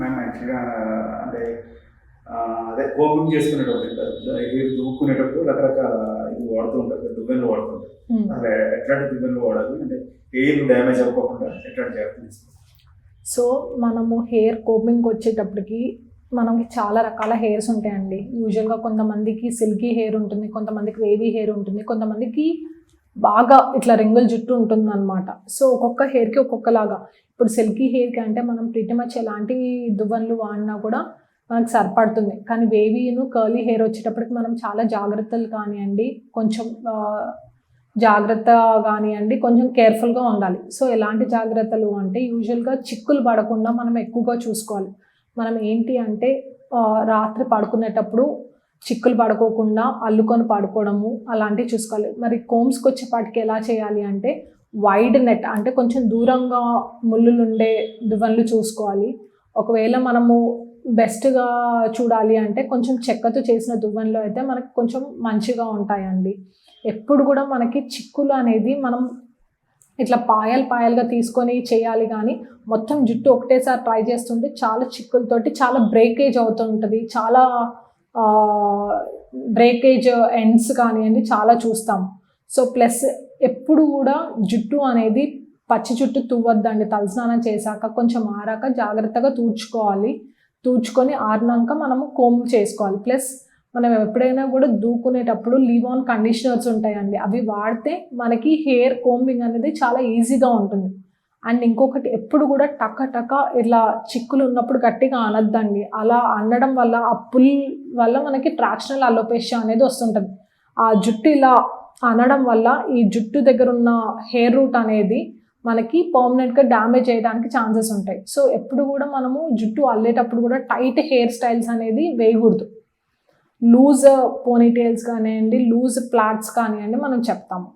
మేము యాక్చువల్గా అంటే అదే కోపింగ్ చేసుకునేటప్పుడు హెయిర్ దువ్వుకునేటప్పుడు రకరకాల ఇది వాడుతూ ఉంటారు దువ్వెనలు వాడుతూ ఉంటారు. ఉమ్. అసలు ఎట్లాంటి దువ్వెనలు వాడాలి? అంటే హెయిర్ డ్యామేజ్ అవ్వకుండా ఎట్లాంటి జాగ్రత్తలు సో మనము హెయిర్ కోపింగ్కి వచ్చేటప్పటికి మనకి చాలా రకాల హెయిర్స్ ఉంటాయండి. యూజువల్గా కొంతమందికి సిల్కీ హెయిర్ ఉంటుంది కొంతమందికి వేవీ హెయిర్ ఉంటుంది కొంతమందికి బాగా ఇట్లా రింగుల జుట్టు ఉంటుంది అనమాట సో ఒక్కొక్క హెయిర్కి ఒక్కొక్కలాగా. ఇప్పుడు సిల్కీ హెయిర్కి అంటే మనం ప్రిటి మచ్ ఎలాంటి దువ్వన్లు వాడినా కూడా మనకు సరిపడుతుంది. కానీ వేవీను కర్లీ హెయిర్ వచ్చేటప్పటికి మనం చాలా జాగ్రత్తలు కానివ్వండి కొంచెం జాగ్రత్త కానివ్వండి కొంచెం కేర్ఫుల్గా ఉండాలి. సో ఎలాంటి జాగ్రత్తలు అంటే యూజువల్గా చిక్కులు పడకుండా మనం ఎక్కువగా చూసుకోవాలి. మనం ఏంటి అంటే రాత్రి పడుకునేటప్పుడు చిక్కులు పడుకోకుండా అల్లుకొని పడుకోవడము అలాంటివి చూసుకోవాలి. మరి కోమ్స్కి వచ్చేపాటికి ఎలా చేయాలి అంటే వైడ్ నెట్ అంటే కొంచెం దూరంగా ముళ్ళులు ఉండే దువ్వెనలు చూసుకోవాలి. ఒకవేళ మనము బెస్ట్గా చూడాలి అంటే కొంచెం చెక్కతో చేసిన దువ్వెనలు అయితే మనకి కొంచెం మంచిగా ఉంటాయండి. ఎప్పుడు కూడా మనకి చిక్కులు అనేది మనం ఇట్లా పాయలు పాయలుగా తీసుకొని చేయాలి కానీ మొత్తం జుట్టు ఒకటేసారి ట్రై చేస్తుంటే చాలా చిక్కులతోటి చాలా బ్రేకేజ్ అవుతుంటుంది చాలా బ్రేకేజ్ ఎండ్స్ కానివ్వండి చాలా చూస్తాం. సో ప్లస్ ఎప్పుడు కూడా జుట్టు అనేది పచ్చి జుట్టు తువ్వద్దండి. తలస్నానం చేశాక కొంచెం ఆరాక జాగ్రత్తగా తూడ్చుకోవాలి. తూడ్చుకొని ఆరినాక మనము కోమ్ చేసుకోవాలి. ప్లస్ మనం ఎప్పుడైనా కూడా దూకునేటప్పుడు లీవ్ ఆన్ కండిషనర్స్ ఉంటాయండి. అవి వాడితే మనకి హెయిర్ కోంబింగ్ అనేది చాలా ఈజీగా ఉంటుంది. అండ్ ఇంకొకటి ఎప్పుడు కూడా టక టక ఇట్లా చిక్కులు ఉన్నప్పుడు గట్టిగా అనద్దండి. అలా అనడం వల్ల ఆ పుల్ వల్ల మనకి ట్రాక్షనల్ అలోపేషియా అనేది వస్తుంటుంది. ఆ జుట్టు ఇలా అనడం వల్ల ఈ జుట్టు దగ్గర ఉన్న హెయిర్ రూట్ అనేది మనకి పర్మనెంట్గా డ్యామేజ్ చేయడానికి ఛాన్సెస్ ఉంటాయి. సో ఎప్పుడు కూడా మనము జుట్టు అల్లేటప్పుడు కూడా టైట్ హెయిర్ స్టైల్స్ అనేది వేయకూడదు. లూజ్ పోనీటైల్స్ కానివ్వండి లూజ్ ప్లాట్స్ కానివ్వండి మనం చెప్తాము.